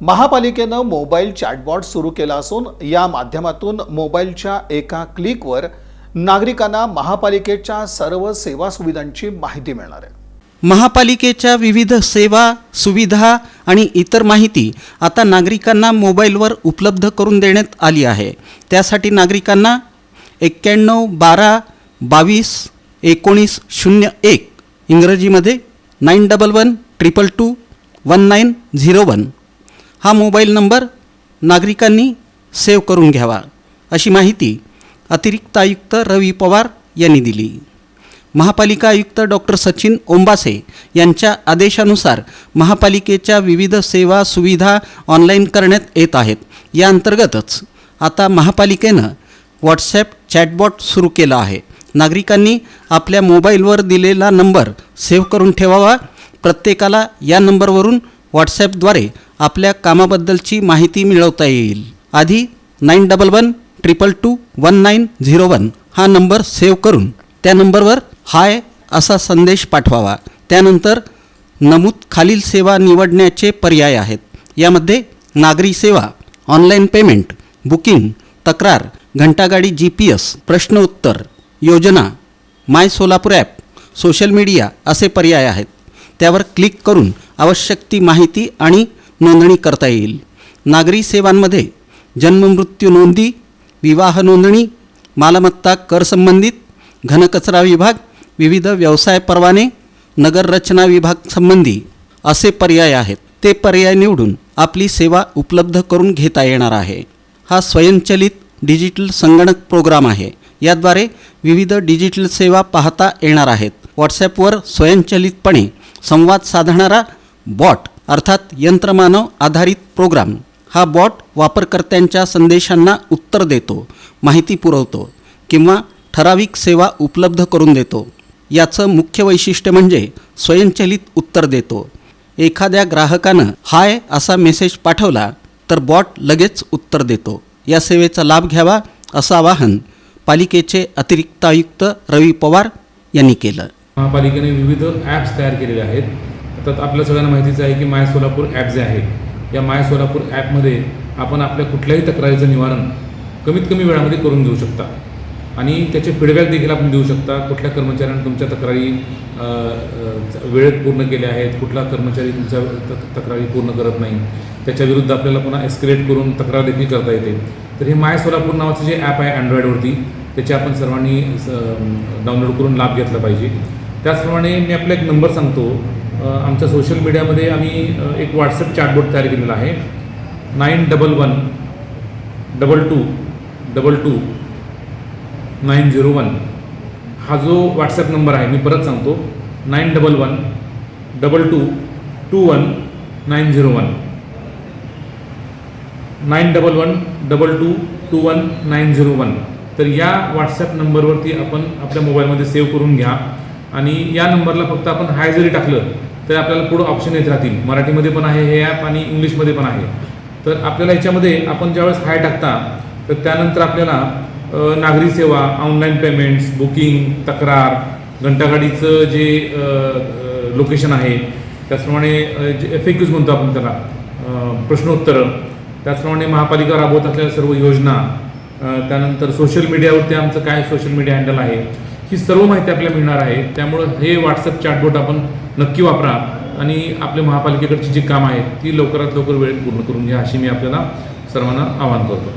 महापालिकेनं mobile chatbot सुरू केला असून या माध्यमातून मोबाईलच्या एका क्लिकवर नागरिकांना महापालिकेच्या सर्व सेवा सुविधांची माहिती मिळणार आहे. महापालिकेच्या विविध सेवा सुविधा आणि इतर माहिती आता नागरिकांना मोबाईलवर उपलब्ध करून देण्यात आली आहे. त्यासाठी नागरिकांना एक्क्याण्णव बारा बावीस एकोणीस शून्य एक इंग्रजीमध्ये nine double one triple two one nine zero one हा मोबाईल नंबर नागरिकांनी सेव्ह करून घ्यावा अशी माहिती अतिरिक्त आयुक्त रवी पवार यांनी दिली. महापालिका आयुक्त डॉक्टर सचिन ओंबासे यांच्या आदेशानुसार महापालिकेच्या विविध सेवा सुविधा ऑनलाईन करण्यात येत आहेत. या अंतर्गतच आता महापालिकेनं व्हॉट्सॲप चॅटबॉट सुरू केला आहे. नागरिकांनी आपल्या मोबाईलवर दिलेला नंबर सेव्ह करून ठेवावा. प्रत्येकाला या नंबरवरून व्हॉट्सॲपद्वारे आपल्या कामाबद्दलची माहिती मिळवता येईल. आधी nine double one triple two one nine zero one हा नंबर सेव्ह करून त्या नंबरवर हाय असा संदेश पाठवावा. त्यानंतर नमूद खालील सेवा निवडण्याचे पर्याय आहेत. यामध्ये नागरी सेवा ऑनलाईन पेमेंट बुकिंग तक्रार घंटागाडी जी पी एस प्रश्न उत्तर योजना my Solapur app social media असे पर्याय आहेत. त्यावर क्लिक करून आवश्यक ती माहिती आणि नोंदणी करता येईल. नागरी सेवांमध्ये जन्ममृत्यू नोंदी विवाह नोंदणी मालमत्ता कर संबंधित घनकचरा विभाग विविध व्यवसाय परवाने नगररचना विभाग संबंधी असे पर्याय आहेत. ते पर्याय निवडून आपली सेवा उपलब्ध करून घेता येणार आहे. हा स्वयंचलित डिजिटल संगणक प्रोग्राम आहे. याद्वारे विविध डिजिटल सेवा पाहता येणार आहेत. व्हॉट्सॲपवर स्वयंचलितपणे संवाद साधणारा बॉट अर्थात यंत्रमानव आधारित प्रोग्राम. हा बॉट वापरकर्त्यांच्या संदेशांना उत्तर देतो माहिती पुरवतो किंवा ठराविक सेवा उपलब्ध करून देतो. याचं मुख्य वैशिष्ट्य म्हणजे स्वयंचलित उत्तर देतो. एखाद्या ग्राहकानं हाय असा मेसेज पाठवला तर बॉट लगेच उत्तर देतो. या सेवेचा लाभ घ्यावा असं आवाहन पालिकेचे अतिरिक्त आयुक्त रवी पवार यांनी केलं. महापालिकेने विविध ॲप्स तयार केलेले आहेत. तर आपल्या सगळ्यांना माहितीच आहे की माय सोलापूर ॲप जे आहे या माय सोलापूर ॲपमध्ये आपण आपल्या कुठल्याही तक्रारीचं निवारण कमीत कमी वेळामध्ये करून देऊ शकता. आणि त्याचे फीडबॅक देखील आपण देऊ शकता कुठल्या कर्मचाऱ्याने तुमच्या तक्रारी वेळेत पूर्ण केल्या आहेत कुठला कर्मचारी तुमच्या तक्रारी पूर्ण करत नाही त्याच्या विरुद्ध आपल्याला पुन्हा एस्केलेट करून तक्रार देखील करता येते. तर हे माय सोलापूर नावाचं जे ॲप आहे अँड्रॉईडवरती त्याचे आपण सर्वांनी डाउनलोड करून लाभ घेतला पाहिजे. त्याचप्रमाणे मी आपला एक नंबर सांगतो आमच्या सोशल मीडियामध्ये आम्ही एक व्हॉट्सअप चॅटबोर्ड तयार केलेला आहे. Nine double one double two double two nine zero one हा जो व्हॉट्सअप नंबर आहे मी परत सांगतो. Nine double one double two two one nine zero one nine double one double two two one nine zero one तर या WhatsApp नंबरवरती आपण आपल्या मोबाईलमध्ये सेव्ह करून घ्या. आणि या नंबरला फक्त आपण हाय जरी टाकलं तरी आपल्याला पुढं ऑप्शन येत राहतील. मराठीमध्ये पण आहे हे ॲप आणि इंग्लिशमध्ये पण आहे. तर आपल्याला याच्यामध्ये आपण ज्यावेळेस हाय टाकता तर त्यानंतर आपल्याला नागरी सेवा ऑनलाईन पेमेंट्स बुकिंग तक्रार घंटागाडीचं जे लोकेशन आहे त्याचप्रमाणे जे एफ एक्यूज म्हणतो आपण त्याला प्रश्नोत्तरं त्याचप्रमाणे महापालिका राबवत असलेल्या सर्व योजना त्यानंतर सोशल मीडियावरती आमचं काय सोशल मीडिया हँडल आहे ही सर्व माहिती आपल्याला मिळणार आहे. त्यामुळं हे व्हॉट्सअप चॅटबोट आपण नक्की वापरा आणि आपल्या महापालिकेकडची जी कामं आहेत ती लवकरात लवकर वेळेत पूर्ण करून घ्या अशी मी आपल्याला सर्वांना आवाहन करतो.